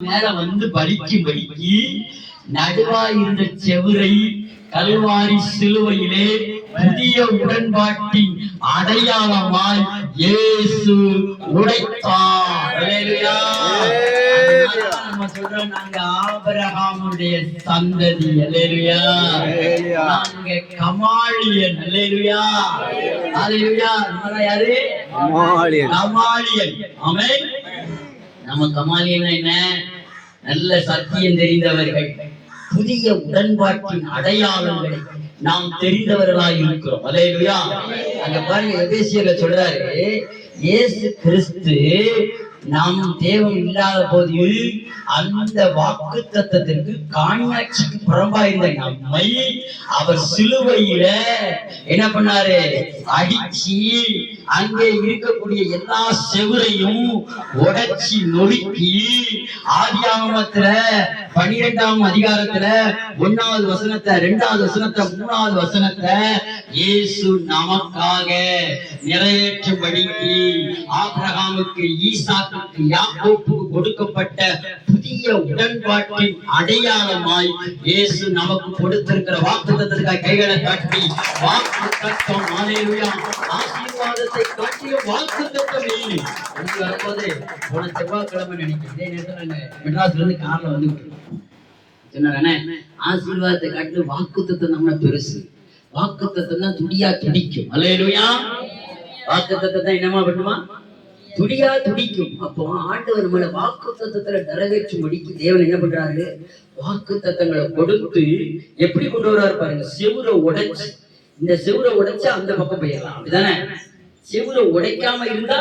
மேல வந்து பலிக்கும்படிக்கு நடுவா இருந்த செவுரை கல்வாரி சிலுவையிலே புதிய உடன்பாட்டின் அடையாளமாய் இயேசு உடைத்தார். நம்ம சொல்றோம் நாங்க ஆபிரகாமுடைய சந்ததி. நாங்க யாரு? ஆமென். நம்ம கமாலியன்னா என்ன? நல்ல சத்தியம் தெரிந்தவர்கள். புதிய உடன்பாட்டின் அடையாளங்களை நாம் தெரிந்தவர்களாய் இருக்கிறோம். அல்லேலூயா. அங்க பாருங்க எபேசியர்ல சொல்றாரு இயேசு கிறிஸ்து நாம் தேவம் இல்லாத போது அந்த வாக்கு தத்தத்திற்கு காணியாட்சிக்கு புறம்பா இருந்த நம்மை அவர் சிலுவையில என்ன பண்ணாரு? அடிச்சு அங்கே இருக்கக்கூடிய எல்லா செவுரையும் உடைச்சி நொறுக்கி ஆதியாமத்துல பனிரெண்டாம் அதிகாரத்துல ஒன்னாவது வசனத்தை ரெண்டாவது வசனத்தை மூணாவது வசனத்தை இயேசு நமக்காக நிறைவேற்றும்படிக்கு ஆபிரகாமுக்கு ஈசாக்கு யாக்கோப்புக்கு கொடுக்கப்பட்ட புதிய உடன்பாட்டின் அடையாளமாய் இயேசு நமக்கு கொடுத்திருக்கிற வாக்குத்தத்திற்காக கைகளை காட்டி வாக்கு தத்துவம் ஆசீர்வாதத்தை ஆசீர்வாதத்தை காட்டிய வாக்கு தத்துவம் நீ வந்து வரும்போது போன செவ்வாய்க்கிழமை நினைக்கிறேன் இதே நேரத்தில் நாங்க மெட்ராஸ்ல இருந்து கார்ல வந்து சொன்னாரே ஆசீர்வாதத்தை காட்டு வாக்கு தத்துவம் நம்ம பெருசு வாக்கு தத்துவம் தான் துடியா துடிக்கும் அல்லேலுயா வாக்கு தத்துவம் என்னமா பண்ணுமா? துடியா துடிக்கும். அப்போ ஆண்டவர் நம்மள வாக்கு தத்துவத்துல நிறைவேற்றும்படிக்கு தேவன் என்ன பண்றாரு? வாக்கு தத்தங்களை கொடுத்து எப்படி கொண்டு வர்றாரு பாருங்க செவுரை உடைச்சு இந்த செவுரை உடைச்சா அந்த பக்கம் போயிடலாம். அப்படிதானே? செவுரை உடைக்காம இருந்தா?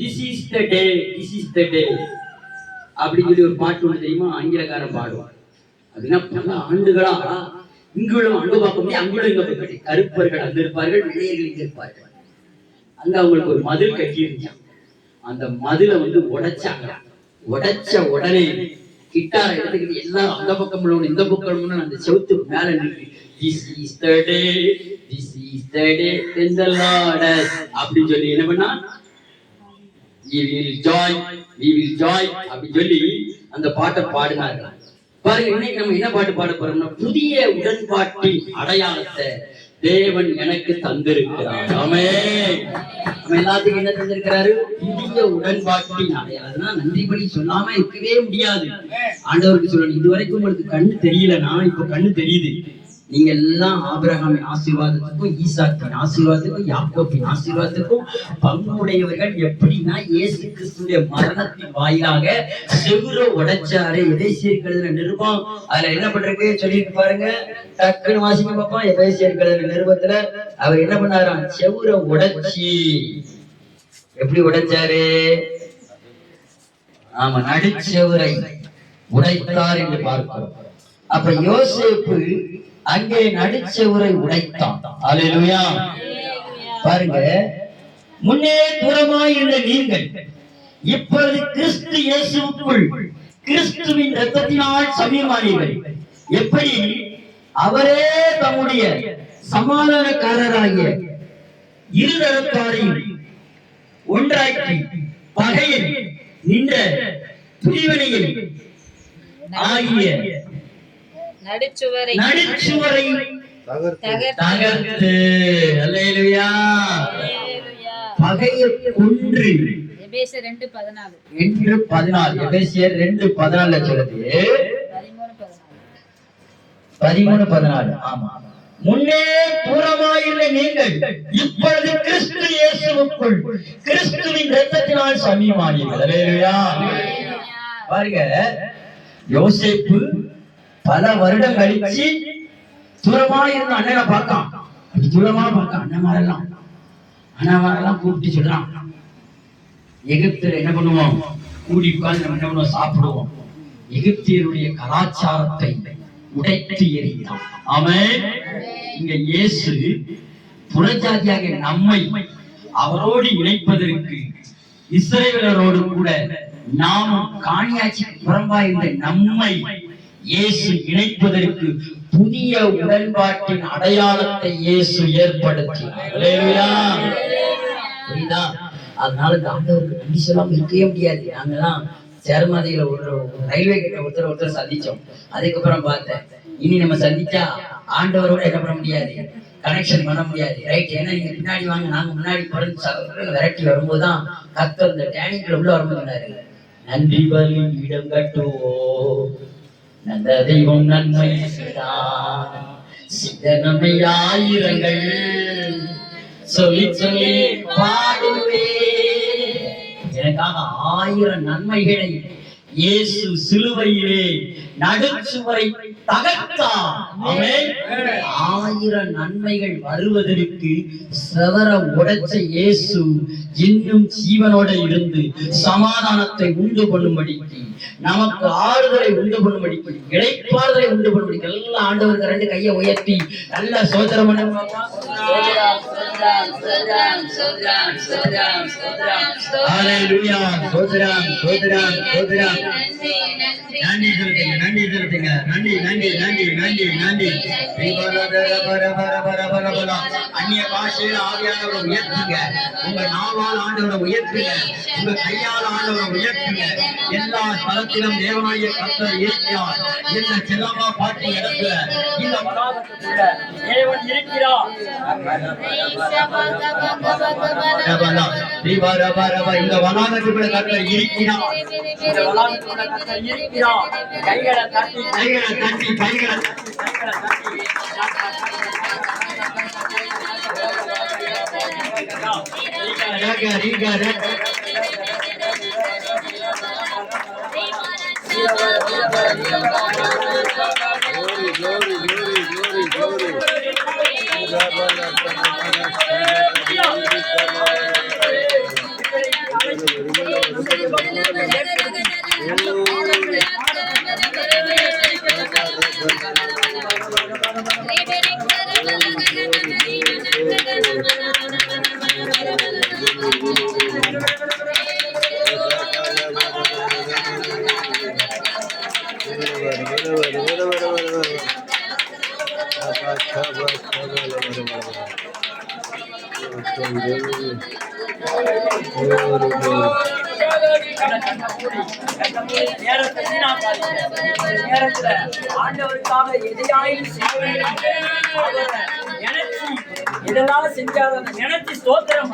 This is the day this is the day அப்படின்னு சொல்லி ஒரு பாட்டு ஒன்று தெரியுமா? ஆங்கிலக்காரன் பாடுவான். அப்படின்னா பல ஆண்டுகளா? இங்குள்ள அங்கு பார்க்க முடியும் அங்குள்ள இங்க போய் கட்டி. கருப்பர்கள் அங்க இருப்பார்கள் வெள்ளையர்கள் இங்க இருப்பார்கள். அங்க அவங்களுக்கு ஒரு மதில் கட்டி இருந்தான் அந்த மதுல வந்து உடைச்சாங்க. உடைச்ச உடனே கிட்டார எடுத்துக்கிட்டு எல்லாரும் அந்த பக்கம் உள்ளவங்க இந்த பக்கம் உள்ளவங்க அந்த செவுத்து மேல நின்று this is the day this is the day இந்த லார்ட் அப்படி சொல்லி என்ன பண்ணா? We will joy we will joy அப்படி சொல்லி அந்த பாட்டை பாடினார்கள் பாருங்க இன்னைக்கு நம்ம என்ன பாட்டு பாட போறோம்னா புதிய உடன்பாட்டின் அடையாளத்தை தேவன் எனக்கு தந்திருக்கிறார். ஆமே நம்ம எல்லாத்துக்கும் என்ன தந்திருக்கிறாரு? புதிய உடன்பாட்டின் அடையாளம்னா நன்றிபடி சொல்லாம இருக்கவே முடியாது. ஆண்டவருக்கு சொல்லணும் இது வரைக்கும் உங்களுக்கு கண்ணு தெரியலனா இப்ப கண்ணு தெரியுது. நீங்க எல்லாம் ஆபிரகாமின் ஆசீர்வாதத்துக்கும் ஈசாக்கின் ஆசீர்வாதத்துக்கும் யாக்கோப்பின் ஆசீர்வாதத்துக்கும் பங்குடையவர்கள் எப்படின்னா இயேசு கிறிஸ்துடைய மரணத்தின் வாயிலாக செவுர உடைச்சாரு. எபேசியர் கழுதுன நிருபம்? அதுல என்ன பண்றது சொல்லிட்டு பாருங்க. டக்குன்னு வாசிக்க பார்ப்போம் எபேசியர் கழுதுன நிருபத்துல? அவர் என்ன பண்ணாராம்? செவுர உடைச்சி. எப்படி உடைச்சாரு? ஆமா நடுச்செவுரை உடைத்தார் என்று பார்க்கிறோம். அப்ப யோசிப்பு அங்கே நடிச்சவரை உடைத்தான். அல்லேலூயா பாருங்க. முன்னே தூரமாயிருந்த நீங்கள் இப்பொழுது கிறிஸ்து இயேசுக்குள் கிறிஸ்துவின் ரத்தத்தினால் சமீபமானீர்கள். எப்படி? அவரே தம்முடைய சமாதானக்காரராகிய இருதரத்தாரையும் ஒன்றாக்கி பகையில் நின்ற பிரிவினையில் ஆகிய நடுச்சுவரை நடுச்சுவரை தகர்த்து. தகர்த்து. அல்லேலூயா. அல்லேலூயா. பகையை கொன்று. எபேசியர் ரெண்டு பதினாலு. என்று பதினாலு. எபேசியர் ரெண்டு பதினாலுல சொல்லுது பதிமூணு பதினாலு. ஆமா. முன்னே தூரமாயுள்ள நீங்கள். இப்பொழுது கிறிஸ்து இயேசுவுக்குள். கிறிஸ்துவின் இரத்தத்தினால் சமீபமானீர்கள். அல்லேலூயா. பாருங்க. யோசேப்பு பல வருடம் கழிச்சு தூரமா இருந்த அண்ணனை பார்க்கான் அப்படி தூரமா பார்க்கான் அண்ணா அண்ணமாரெல்லாம் கூப்பிட்டு சொல்றான் எகிப்துல என்ன பண்ணுவோம்? கூடி உட்கார்ந்து நம்ம என்ன பண்ணுவோம்? சாப்பிடுவோம். எகிப்தியருடைய கலாச்சாரத்தை உடைத்து எறிகிறான். அவன் இங்க இயேசு புறஜாதியாக நம்மை அவரோடு இணைப்பதற்கு இஸ்ரேலரோடு கூட நாமும் காணியாட்சிக்கு புறம்பாயிருந்த நம்மை இயேசு இணைப்பதற்கு புதிய உடன்பாட்டின் அடையாளத்தை இயேசு ஏற்படுத்தினார். புரியுதா? அதனால இந்த ஆண்டவருக்கு நன்றி சொல்லாம இருக்கவே முடியாது. நாங்கெல்லாம் சேர்மதியில ஒரு ரயில்வே கிட்ட ஒருத்தர் ஒருத்தர் சந்திச்சோம். அதுக்கப்புறம் பார்த்தேன் இனி நம்ம சந்திச்சா ஆண்டவரோட என்ன பண்ண முடியாது? கனெக்ஷன் பண்ண முடியாது. ரைட் ஏன்னா நீங்க பின்னாடி வாங்க நாங்க முன்னாடி பிறந்து சகோதரர்கள் விரட்டி வரும்போதுதான் கத்தர் இந்த டேனிங்ல உள்ள வரும்போது நன்றி பலி இடம் கட்டுவோம். நல்ல தெய்வம் நன்மை செய்தார். சித ஆயிரங்கள் சொல்லி சொல்லி பாடுவே எனக்காக ஆயிரம் நன்மைகளை இயேசு சிலுவையிலே நடுச்சுவரை தகர்த்தார் ஆமென். ஆயிரம் நன்மைகள் வருவதற்கு செவர உடைச்ச இயேசு இன்னும் ஜீவனோட இருந்து சமாதானத்தை உண்டு பண்ணும்படிக்கு நமக்கு ஆறுதலை உண்டு பண்ணும்படிக்கு இழைப்பாறுதலை உண்டு பண்ணும்படிக்கு எல்லாம் ஆண்டவருக்கு ரெண்டு கையை உயர்த்தி நல்லா சோதரம் ஹalleluya. சோதரம் சோதரம் சோதரம் நன்றி செலுத்துங்க நன்றி செலுத்துங்க நன்றி நன்றி நன்றி நன்றி நன்றி அந்நிய பாஷையில் ஆவியானவரை உயர்த்துங்க உங்க நாவால் ஆண்டவரை உயர்த்துங்க உங்க கையால் ஆண்டவரை உயர்த்துங்க எல்லா தளத்திலும் தேவனாய கத்தர் இருக்கிறார் இந்த செல்லமா பாட்டு இடத்துல இந்த வளாகத்துக்குள்ள தேவன் இருக்கிறார் இந்த வளாகத்துக்குள்ள கத்தர் இருக்கிறார் இந்த வளாகத்துக்குள்ள கத்தர் இருக்கிறார் கைகளை தட்டி கைகளை தட்டி கைகளை தட்டி கைகளை தட்டி ரக, ரீக, ரக. Glory, glory, glory, glory, glory. நேரத்துல ஆண்டவருக்காக எதையாயிலும் செய்ய வேண்டும். இதெல்லாம் செஞ்சாத நினைச்சு ஸ்தோத்திரம்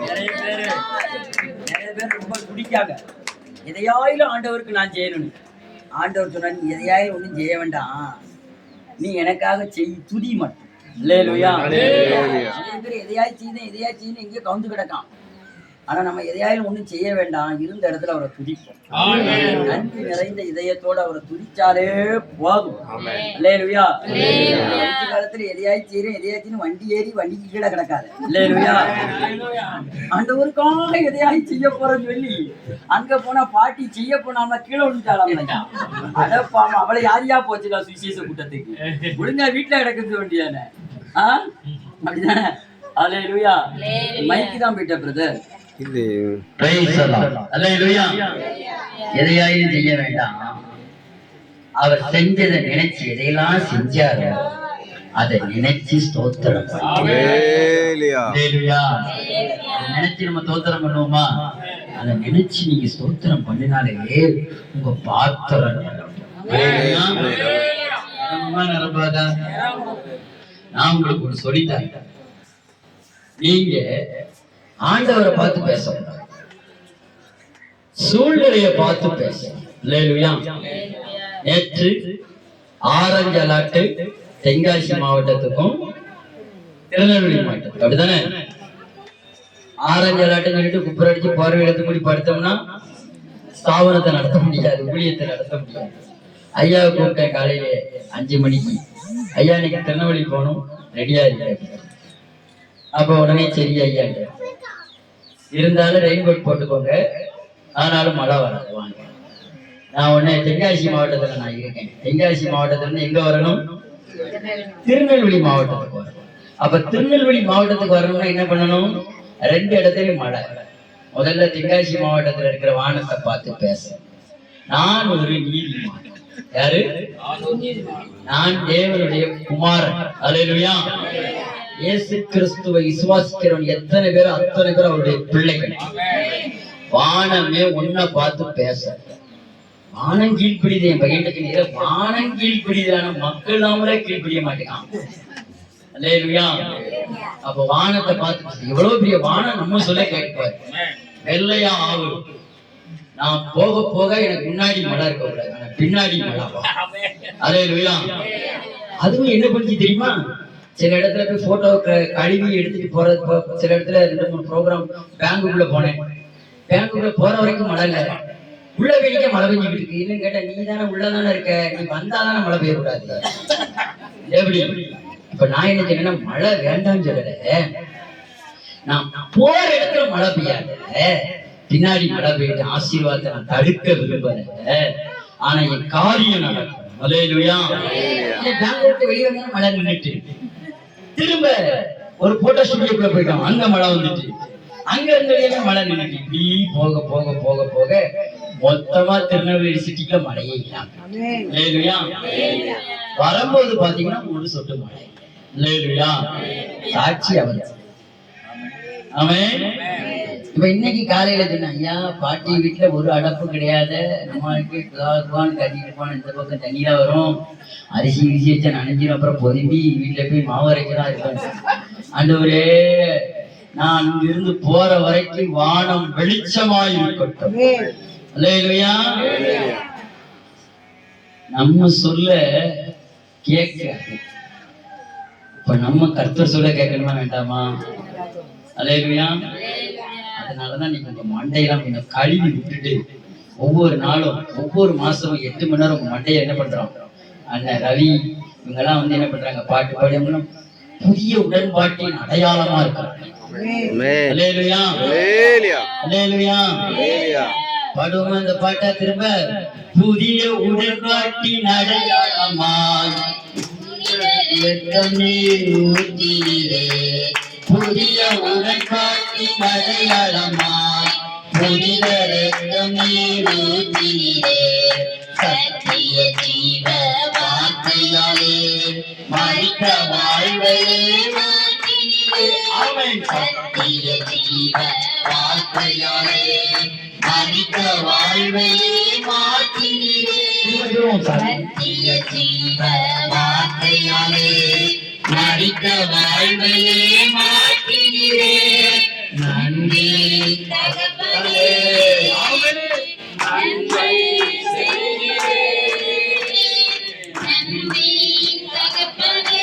நிறைய பேரு பேர் ரொம்ப துடிக்காங்க. எதையாயிலும் ஆண்டவருக்கு நான் செய்யணும் ஆண்டவர் சொன்னா நீ எதையாயிலும் ஒண்ணும் செய்ய வேண்டாம். நீ எனக்காக செய் துதி மட்டும். இல்லையா எதையாவது செய்யணும் எங்கேயோ கவுந்து கிடக்கான். ஆனா நம்ம எதையாவது ஒண்ணும் செய்ய வேண்டாம். இருந்த இடத்துல அவரை துதிப்போம். நன்றி நிறைந்த இதயத்தோட அவரை துதிச்சாலே போதும். இல்லையா காலத்துல எதையாவது செய்யறேன் எதையாச்சும் வண்டி ஏறி வண்டிக்கு கீழே கிடக்காது. இல்லையா ஆண்டவருக்காக எதையாவது செய்ய போறேன்னு சொல்லி அங்க போனா பாட்டி செய்ய போனாம கீழே விழுந்துட்டாளாம் அடப்பாம அவளை யாரையா போச்சுடா சுவிசேஷ கூட்டத்துக்கு? ஒழுங்கா வீட்டுல கிடக்குது வேண்டியானே ஆ? அப்படிதானே? அலையலுயா மைக்கு தான் போயிட்ட பிரதர் இது எதையாயும் செய்ய வேண்டாம். அவர் செஞ்சதை நினைச்சு எதையெல்லாம் செஞ்சாரோ அதை நினைச்சு ஸ்தோத்திரம் நினைச்சு நம்ம ஸ்தோத்திரம் பண்ணுவோமா? அதை நினைச்சு நீங்க ஸ்தோத்திரம் பண்ணினாலே உங்க பாத்திரம்? நான் உங்களுக்கு ஒண்ணு சொல்லித்தரேன். நீங்க ஆண்டவரை பார்த்து பேசக்கூடாது சூழ்நிலையை பார்த்து பேசணும். நேற்று ஆரஞ்சு அலாட்டு தென்காசி மாவட்டத்துக்கும் திருநெல்வேலி மாவட்டம் அப்படிதானே ஆரஞ்சு அலாட்டுன்னு சொல்லிட்டு அடிச்சு பார்வை எடுத்து முடி படுத்தோம்னா ஸ்தாபனத்தை நடத்த முடியாது ஊழியத்தை நடத்த முடியாது. ஐயா கூப்பிட்டேன் காலையில அஞ்சு மணிக்கு. ஐயா இன்னைக்கு திருநெல்வேலி போகணும். ரெடியா இருக்கு அப்ப உடனே சரி ஐயா. இருந்தாலும் ரெயின் கோட் போட்டுக்கோங்க. ஆனாலும் மழை வராது வாங்க. நான் உடனே தென்காசி மாவட்டத்துல நான் இருக்கேன். தென்காசி மாவட்டத்துல இருந்து எங்க வரணும்? திருநெல்வேலி மாவட்டத்துக்கு வரணும் அப்ப திருநெல்வேலி மாவட்டத்துக்கு வரணும்னா என்ன பண்ணணும்? ரெண்டு இடத்துலயும் மழை. முதல்ல தென்காசி மாவட்டத்துல இருக்கிற வானத்தை பார்த்து பேச நான் ஒரு நீதிமான். யாரு? நான் தேவனுடைய குமாரன். அல்லேலூயா இயேசு கிறிஸ்துவை விசுவாசிக்கிறவன் எத்தனை பேர் அத்தனை பேர் அவருடைய பிள்ளைகள். வானமே உன்னை பார்த்து பேச. வானம் கீழ்ப்பிடிது என் பையனுக்கு வானம் கீழ்ப்பிடிதான மக்கள் நாமளே கீழ்ப்பிடிய மாட்டேங்கான் அல்லேலூயா. அப்ப வானத்தை பார்த்து எவ்வளவு பெரிய வானம் நம்ம சொல்ல கேட்பாரு. வெள்ளையா ஆவு. நான் போக போக எனக்கு முன்னாடி மழை இருக்க கூடாது பின்னாடி மழை அல்லேலூயா. அதுவும் என்ன பண்ணுச்சு தெரியுமா? சில இடத்துல போய் போட்டோ கழுவி எடுத்துட்டு போறது சில இடத்துல ரெண்டு மூணு ப்ரோக்ராம் பேங்குக்குள்ள போனேன். பேங்குக்குள்ள போற வரைக்கும் மழை இல்ல. உள்ள வெளிக்க மழை பெஞ்சுக்கிட்டு இருக்கு. இன்னும் கேட்டா நீ தானே உள்ளதானே இருக்க. நீ வந்தாதானே மழை பெய்ய கூடாது எப்படி? இப்ப நான் என்ன சொன்னேன்னா மழை வேண்டாம்னு சொல்லல. நான் போற இடத்துல மழை பெய்யாத. பின்னாடி மழை பெய்யுது ஆசீர்வாதத்தை நான் தடுக்க விரும்பல. ஆனா என் காரியம் நடக்கும். அலையிலுயா. பேங்க் விட்டு வெளியே மழை நின்னுட்டு திரும்ப ஒரு போட்டோ ஸ்டுடியோக்குள்ள போயிட்டோம். அங்க மழை வந்துட்டு அங்க இருந்த மழை நின்னுட்டு இப்படி போக போக போக போக மொத்தமா திருநெல்வேலி சிட்டிக்குள்ள மழையே அலையிலுயா வரும்போது பாத்தீங்கன்னா ஒரு சொட்டு மழை. அலையிலுயா சாட்சி அவர். அவன் இப்ப இன்னைக்கு காலையில சொன்ன ஐயா பாட்டி வீட்டுல ஒரு அடப்பு கிடையாது. நம்மளுக்கு குவான் கட்டிட்டு இந்த பக்கம் தண்ணியா வரும். அரிசி விரிசி வச்சா நனைஞ்சிரும் அப்புறம் பொதும்பி வீட்டுல போய் மாவு அரைக்கலாம் இருப்பேன் ஆண்டவரே நான் இங்கிருந்து போற வரைக்கும் வானம் வெளிச்சமா இருக்கட்டும். இல்லையா நம்ம சொல்ல கேட்க. இப்ப நம்ம கர்த்தர் சொல்ல கேட்கணுமா வேண்டாமா? அல்லேலூயா. அதனாலதான் நீங்க உங்க மண்டையெல்லாம் கொஞ்சம் கழுவி விட்டுட்டு ஒவ்வொரு நாளும் ஒவ்வொரு மாசமும் எட்டு மணி நேரம் உங்க மண்டையை என்ன பண்றோம்? அண்ணன் ரவி இவங்கெல்லாம் வந்து என்ன பண்றாங்க? பாட்டு பாடி அவங்களும் புதிய உடன்பாட்டின் அடையாளமா இருக்காங்க. பாடுவோமா இந்த பாட்டா திரும்ப புதிய உடன்பாட்டின் அடையாளமாய். புதிய உடன்பாட்டின் அடையாளமாய் புனித இரத்தம் நீர் ஊற்றினீரே. சத்திய ஜீவ வார்த்தையாலே மறித்த வாழ்வையே மாற்றினீரே. ஆமென். சத்திய ஜீவ வார்த்தையாலே மறித்த வாழ்வையே மாற்றினீரே. சத்திய ஜீவ வார்த்தையாலே மறித்த வாழ்வையே மாற்றினீரே. நன்றி தகப்பனே. நன்றி நன்றி தகப்பனே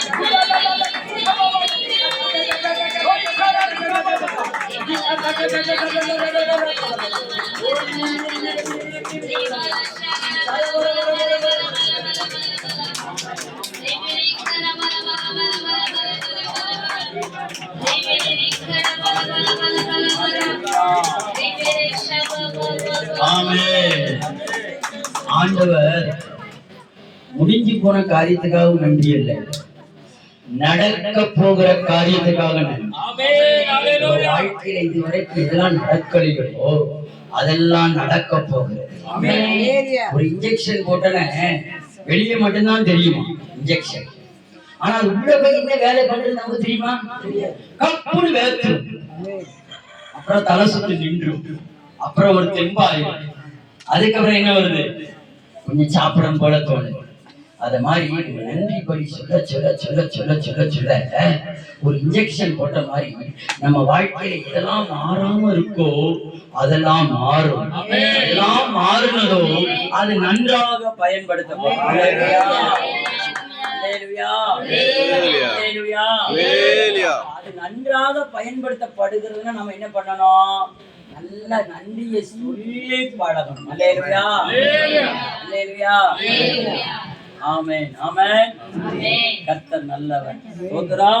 ஆண்டவர் முடிஞ்சு போன காரியத்துக்காக நன்றி இல்லை. நடக்க போகிற காரியத்துக்காக நன்றி வாழ்க்கையில இதுவரைக்கும் எதெல்லாம் நடக்கலையோ அதெல்லாம் நடக்க போகிறது. ஒரு இன்ஜெக்ஷன் போட்டன வெளியே மட்டும்தான் தெரியுமா? இன்ஜெக்ஷன் ஆனா அது உள்ள போய் என்ன வேலை பண்றது நமக்கு தெரியுமா? கப்புன்னு வேர்த்து அப்புறம் தலை சுத்து நின்றும். அப்புறம் ஒரு தெம்பாயும் அதுக்கப்புறம் என்ன வருது? கொஞ்சம் சாப்பிடும் போல தோணுது. அத மாதிரி ஒரு நன்றி படி சொல்ல சொல்ல சொல்ல சொல்ல சொல்ல சொல்ல ஒரு இன்ஜெக்ஷன் போட்ட மாதிரி நம்ம வாழ்க்கையில எதெல்லாம் மாறாம இருக்கோ அதெல்லாம் மாறும். எல்லாம் மாறுனதோ அது நன்றாக பயன்படுத்தப்படும். அது நன்றாக பயன்படுத்தப்படுகிறதுன்னா நம்ம என்ன பண்ணணும்? நல்ல நன்றியை சொல்லி பழகணும். அல்லேலூயா அல்லேலூயா ஆமென் ஆமென். கர்த்தர் நல்லவர். சோதரா